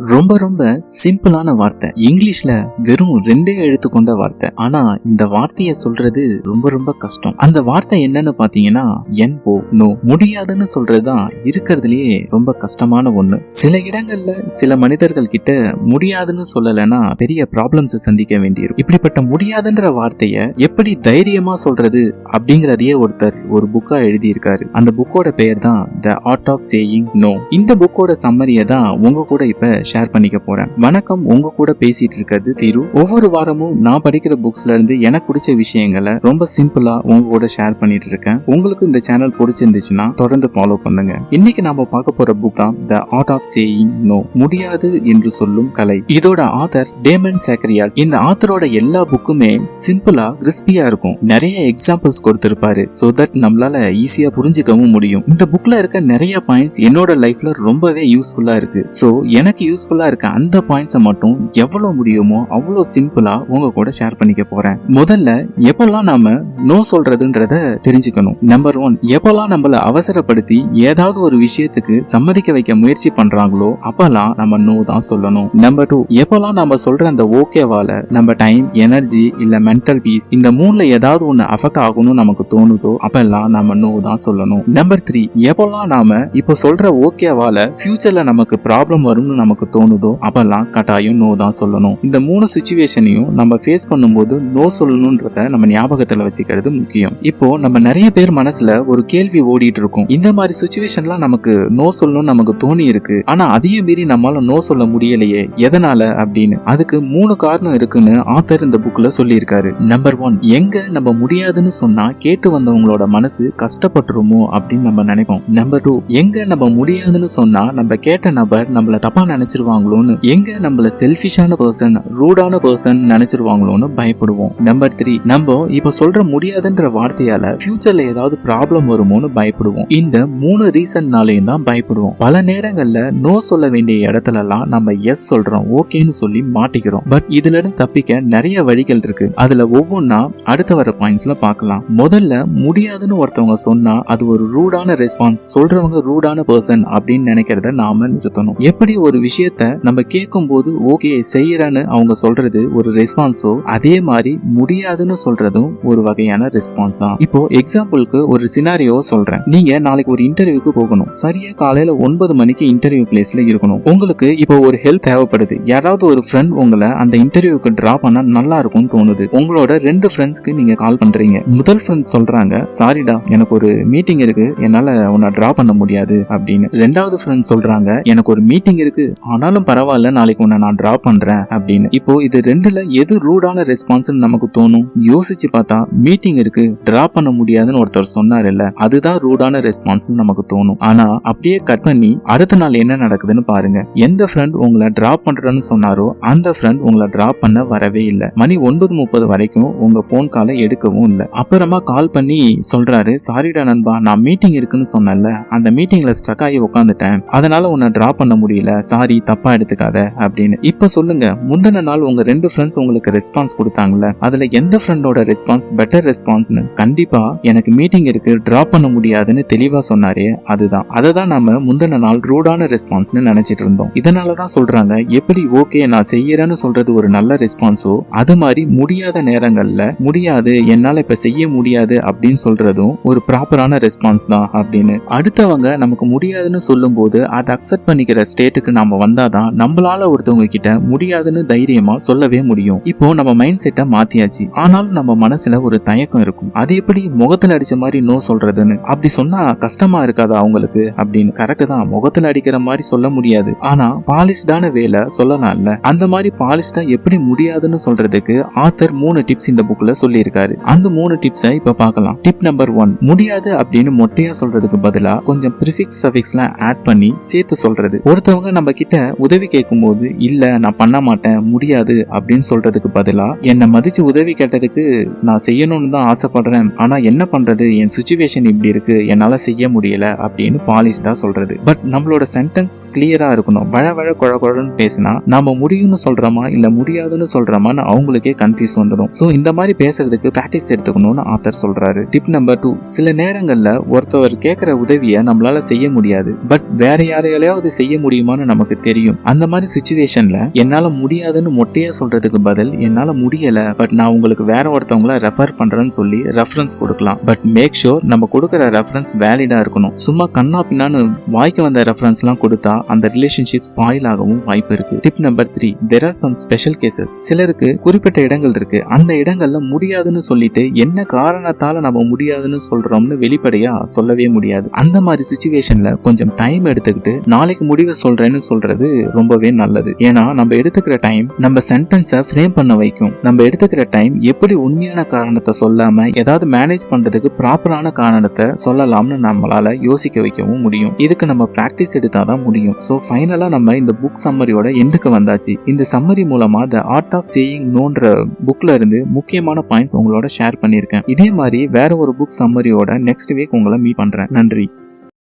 ரொம்ப ரொம்ப சிம்பிளான வார்த்தை. இங்கிலீஷ்ல வெறும் ரெண்டே எழுத்து கொண்ட வார்த்தை. ஆனா இந்த வார்த்தையை சொல்றது ரொம்ப ரொம்ப கஷ்டம். அந்த வார்த்தை என்னன்னு பாத்தீங்கன்னா என் ஓ நோ. முடியாதுன்னு சொல்றதுதான் இருக்கிறதுலயே ரொம்ப கஷ்டமான ஒண்ணு. சில இடங்கள்ல சில மனிதர்கள் கிட்ட முடியாதுன்னு சொல்லலைன்னா பெரிய ப்ராப்ளம்ஸ் சந்திக்க வேண்டியிருக்கும். இப்படிப்பட்ட முடியாதுன்ற வார்த்தைய எப்படி தைரியமா சொல்றது அப்படிங்கறதையே ஒருத்தர் ஒரு புக்கா எழுதியிருக்காரு. அந்த புக்கோட பெயர் தான் the art of saying no இந்த புக்கோட சம்மரியை தான் உங்க கூட இப்ப ஷேர் பண்ணிக்க போறேன். வணக்கம் உங்க கூட பேசிட்டு இருக்கிறது தீரு. ஒவ்வொரு வாரமும் நான் படிக்கிற புக்ஸ்ல இருந்து எனக்கு பிடிச்ச விஷயங்களை ரொம்ப சிம்பிளா உங்க கூட ஷேர் பண்ணிட்டு இருக்கேன். உங்களுக்கு இந்த சேனல் பிடிச்சிருந்துச்சுன்னா தொடர்ந்து ஃபாலோ பண்ணுங்க. இன்னைக்கு நாம பார்க்க போற புக் தான் the art of saying no முடியாது என்று சொல்லும் கலை. இதோட ஆத்தர் டேமன் சேக்கரியால் இந்த ஆத்தரோட எல்லா புக்குமே சிம்பிளா கிறிஸ்பியா இருக்கும். நிறைய எக்ஸாம்பிள்ஸ் கொடுத்திருப்பாரு. சோ தட் நம்மளால ஈஸியா புரிஞ்சுக்கவும் முடியும். இந்த புக்ல இருக்க நிறைய பாயிண்ட்ஸ் என்னோட லைஃப்ல ரொம்பவே யூஸ்ஃபுல்லா இருக்கு. சோ எனக்கு யூஸ்ஃபுல்லாக இருக்க அந்த பாயிண்ட்ஸை மட்டும் எவ்வளோ முடியுமோ அவ்வளோ சிம்பிளாக உங்கள் கூட ஷேர் பண்ணிக்க போறேன். முதல்ல எப்போல்லாம் நாம நோ சொல்றதுன்றத தெரிஞ்சுக்கணும். நம்பர் ஒன் எப்போல்லாம் நம்மள அவசரப்படுத்தி ஏதாவது ஒரு விஷயத்துக்கு சம்மதிக்க வைக்க முயற்சி பண்றாங்களோ அப்பெல்லாம் நம்ம நோ தான் சொல்லணும். நம்பர் டூ எப்பெல்லாம் நம்ம சொல்ற அந்த ஓகேவால நம்ம டைம் எனர்ஜி இல்ல மென்டல் பீஸ் இந்த மூணுல ஏதாவது ஒண்ணு அஃபெக்ட் ஆகணும்னு நமக்கு தோணுதோ அப்பெல்லாம் நம்ம நோ தான் சொல்லணும். நம்பர் த்ரீ எப்பெல்லாம் நாம இப்போ சொல்ற ஓகேவால ஃபியூச்சர்ல நமக்கு ப்ராப்ளம் வரும்னு நமக்கு தோணுதோ அப்பெல்லாம் கட்டாயம் நோ தான் சொல்லணும். இந்த மூணு சுச்சுவேஷனையும் நம்ம ஃபேஸ் பண்ணும்போது நோ சொல்லணும்ன்றத நம்ம ஞாபகத்துல வச்சுக்கிறது முக்கியம். இப்போ நம்ம நிறைய பேர் மனசுல ஒரு கேள்வி ஓடிட்டு இருக்கும். இந்த மாதிரி சுச்சுவேஷன்லாம் நமக்கு நோ சொல்லணும்னு நமக்கு தோணி இருக்கு. ஆனா அதையும் மீறி நம்மளால நோ சொல்ல முடியலையே எதனால அப்படின்னு? அதுக்கு மூணு காரணம் இருக்குன்னு ஆத்தர் இந்த புக்ல சொல்லியிருக்காரு. நம்பர் ஒன் எங்க நம்ம முடியாதுன்னு சொன்னா கேட்டு வந்தவங்களோட மனசு கஷ்டப்பட்டுருமோ அப்படின்னு நம்ம நினைப்போம். நம்பர் டூ எங்க நம்ம முடியாதுன்னு சொன்னா நம்ம கேட்ட நபர் நம்மள தப்பா நினைச்சு நினைச்சிருவாங்களோன்னு. எங்க நம்மள செல்ஃபிஷான பர்சன் ரூடான பர்சன் நினைச்சிருவாங்களோன்னு பயப்படுவோம். நம்பர் த்ரீ நம்ம இப்ப சொல்ற முடியாதுன்ற வார்த்தையால ஃபியூச்சர்ல ஏதாவது ப்ராப்ளம் வருமோன்னு பயப்படுவோம். இந்த மூணு ரீசன்னாலையும் தான் பயப்படுவோம். பல நேரங்கள்ல நோ சொல்ல வேண்டிய இடத்துல எல்லாம் நம்ம எஸ் சொல்றோம் ஓகேன்னு சொல்லி மாட்டிக்கிறோம். பட் இதுல இருந்து தப்பிக்க நிறைய வழிகள் இருக்கு. அதுல ஒவ்வொன்னா அடுத்த வர பாயிண்ட்ஸ்ல பார்க்கலாம் முதல்ல முடியாதுன்னு ஒருத்தவங்க சொன்னா அது ஒரு ரூடான ரெஸ்பான்ஸ் சொல்றவங்க ரூடான பர்சன் அப்படின்னு நினைக்கிறத நாம நிறுத்தணும். எப்படி ஒரு விஷயம் விஷயத்த நம்ம கேட்கும் போது ஓகே செய்யறேன்னு அவங்க சொல்றது ஒரு ரெஸ்பான்ஸோ அதே மாதிரி முடியாதுன்னு சொல்றதும் ஒரு வகையான ரெஸ்பான்ஸ் தான். இப்போ எக்ஸாம்பிளுக்கு ஒரு சினாரியோ சொல்றேன். நீங்க நாளைக்கு ஒரு இன்டர்வியூக்கு போகணும். சரியா காலையில ஒன்பது மணிக்கு இன்டர்வியூ பிளேஸ்ல இருக்கணும். உங்களுக்கு இப்போ ஒரு ஹெல்ப் தேவைப்படுது. யாராவது ஒரு ஃப்ரெண்ட் உங்களை அந்த இன்டர்வியூக்கு டிரா பண்ணா நல்லா இருக்கும்னு தோணுது. உங்களோட ரெண்டு ஃப்ரெண்ட்ஸ்க்கு நீங்க கால் பண்றீங்க. முதல் ஃப்ரெண்ட் சொல்றாங்க சாரிடா எனக்கு ஒரு மீட்டிங் இருக்கு. என்னால உன்னை டிரா பண்ண முடியாது. அப்படின்னு. ரெண்டாவது ஃப்ரெண்ட் சொல்றாங்க எனக்கு ஒரு மீட்டிங் இருக்கு. ஆனாலும் பரவாயில்ல நாளைக்கு உன்னை நான் டிரா பண்றேன் அப்படின்னு. இப்போ இது ரெண்டுல எது ரூடான ரெஸ்பான்ஸ் நமக்கு தோணும்? யோசிச்சு பார்த்தா மீட்டிங் இருக்கு டிரா பண்ண முடியாதுன்னு ஒருத்தர் சொன்னார் இல்ல அதுதான் ரூடான ரெஸ்பான்ஸ் நமக்கு தோணும். ஆனா அப்படியே கட் பண்ணி அடுத்த நாள் என்ன நடக்குதுன்னு பாருங்க. எந்த ஃப்ரெண்ட் உங்களை டிரா பண்றேன்னு சொன்னாரோ அந்த ஃப்ரெண்ட் உங்களை டிரா பண்ண வரவே இல்லை. மணி ஒன்பது முப்பது வரைக்கும் உங்க ஃபோன் காலை எடுக்கவும் இல்லை. அப்புறமா கால் பண்ணி சொல்றாரு சாரிடா நண்பா நான் மீட்டிங் இருக்குன்னு சொன்னேன்ல அந்த மீட்டிங்ல ஸ்டக் ஆகி உட்காந்துட்டேன் அதனால உன்னை டிரா பண்ண முடியல சாரி தப்பா எடுத்துக்காத அப்படின்னு. இப்ப சொல்லுங்க முந்தின நாள் உங்க ரெண்டு ஃப்ரெண்ட்ஸ் உங்களுக்கு ரெஸ்பான்ஸ் கொடுத்தாங்கல்ல அதுல எந்த ஃப்ரெண்டோட ரெஸ்பான்ஸ் பெட்டர் ரெஸ்பான்ஸ்னு கண்டிப்பா எனக்கு மீட்டிங் இருக்கு டிரா பண்ண முடியாதுன்னு தெளிவா சொன்னாரே அதுதான். அதை தான் நம்ம முந்தின நாள் ரூடான ரெஸ்பான்ஸ்னு நினைச்சிட்டு இருந்தோம். இதனால தான் சொல்றாங்க எப்படி ஓகே நான் செய்யறேன்னு சொல்றது ஒரு நல்ல ரெஸ்பான்ஸோ அது மாதிரி முடியாத நேரங்கள்ல முடியாது என்னால இப்ப செய்ய முடியாது அப்படின்னு சொல்றதும் ஒரு ப்ராப்பரான ரெஸ்பான்ஸ் தான் அப்படின்னு. அடுத்தவங்க நமக்கு முடியாதுன்னு சொல்லும்போது அதை அக்செப்ட் பண்ணிக்கிற ஸ்டேட்டுக்கு நாம வந்தாதான் நம்மளால ஒருத்தவங்க கிட்ட முடியாதுன்னு தைரியமா சொல்லவே முடியும். இப்போ நம்ம மைண்ட் செட்டை மாத்தியாச்சு. ஆனாலும் நம்ம மனசுல ஒரு தயக்கம் இருக்கும். அது எப்படி முகத்துல அடிச்ச மாதிரி நோ சொல்றதுன்னு? அப்படி சொன்னா கஷ்டமா இருக்காதா அவங்களுக்கு? அப்படின்னு கரெக்ட் தான். முகத்துல அடிக்கிற மாதிரி சொல்ல முடியாது. ஆனா பாலிஷ்டான வேலை சொல்லலாம்ல அந்த மாதிரி பாலிஷ்டா எப்படி முடியாதுன்னு சொல்றதுக்கு ஆத்தர் மூணு டிப்ஸ் இந்த புக்ல சொல்லியிருக்காரு. அந்த மூணு டிப்ஸை இப்ப பார்க்கலாம். டிப் நம்பர் ஒன் முடியாது அப்படின்னு மொட்டையா சொல்றதுக்கு பதிலா கொஞ்சம் ப்ரிஃபிக்ஸ் சஃபிக்ஸ்லாம் ஆட் பண்ணி சேர்த்து சொல்றது. ஒருத்தவங்க நம்ம கிட்ட உதவி கேட்கும்போது இல்ல நான் பண்ண மாட்டேன் முடியாது அப்படின்னு சொல்றதுக்கு பதிலா என்னை மதிச்சு உதவி கேட்டதுக்கு நான் செய்யணும்னு தான் ஆசைப்படுறேன். ஆனா என்ன பண்றது? என் சுச்சுவேஷன் இப்படி இருக்கு. என்னால செய்ய முடியல அப்படின்னு பாலிஷ்டா சொல்றது. பட் நம்மளோட சென்டென்ஸ் கிளியரா இருக்கணும். வழ வழ குழ குழன்னு பேசினா நாம முடியும்னு சொல்றோமா இல்ல முடியாதுன்னு சொல்றோமான்னு அவங்களுக்கே கன்ஃபியூஸ் வந்துடும் ஸோ இந்த மாதிரி பேசுறதுக்கு ப்ராக்டிஸ் எடுத்துக்கணும்னு ஆத்தர் சொல்றாரு. டிப் நம்பர் டூ சில நேரங்கள்ல ஒருத்தவர் கேட்கிற உதவியை நம்மளால செய்ய முடியாது. பட் வேற யாரையாலையாவது செய்ய முடியுமான்னு நமக்கு தெரியும். அந்த மாதிரி சுச்சுவேஷன்ல என்னால முடியாதுன்னு மொட்டையா சொல்றதுக்கு பதில் என்னால முடியல. பட் நான் உங்களுக்கு வேற ஒருத்தவங்கள ரெஃபர் பண்றேன்னு சொல்லி ரெஃபரன்ஸ் கொடுக்கலாம். பட் மேக் ஷோர் நம்ம கொடுக்குற ரெஃபரன்ஸ் வேலிடா இருக்கணும். சும்மா கண்ணா பின்னான்னு வாய்க்கு வந்த ரெஃபரன்ஸ்லாம் கொடுத்தா அந்த ரிலேஷன்ஷிப் ஸ்பாயில் ஆகவும் வாய்ப்பு இருக்கு. Tip number three there are some special cases சிலருக்கு குறிப்பிட்ட இடங்கள் இருக்கு. அந்த இடங்கள்ல முடியாதுன்னு சொல்லிட்டு என்ன காரணத்தால நம்ம முடியாதுன்னு சொல்றோம்னு வெளிப்படையா சொல்லவே முடியாது. அந்த மாதிரி சுச்சுவேஷன்ல கொஞ்சம் டைம் எடுத்துக்கிட்டு நாளைக்கு முடிவை சொல்றேன்னு சொல்றது ரொம்பவே நல்லது. ஏன்னா நம்ம எடுத்துக்கிற டைம் நம்ம சென்டென்ஸை ஃப்ரேம் பண்ண வைக்கும். நம்ம எடுத்துக்கிற டைம் எப்படி உண்மையான காரணத்தை சொல்லாம ஏதாவது மேனேஜ் பண்றதுக்கு ப்ராப்பரான காரணத்தை சொல்லலாம்னு நம்மளால யோசிக்க வைக்கவும் முடியும். இதுக்கு நம்ம பிராக்டிஸ் எடுத்தாதான் முடியும். ஸோ ஃபைனலா நம்ம இந்த புக் சம்மரியோட எண்டுக்கு வந்தாச்சு. இந்த சம்மரி மூலமா த ஆர்ட் ஆஃப் சேயிங் நோன்ற புக்ல இருந்து முக்கியமான பாயிண்ட்ஸ் உங்களோட ஷேர் பண்ணியிருக்கேன். இதே மாதிரி வேற ஒரு புக் சம்மரியோட நெக்ஸ்ட் வீக் உங்களை மீட் பண்றேன். நன்றி.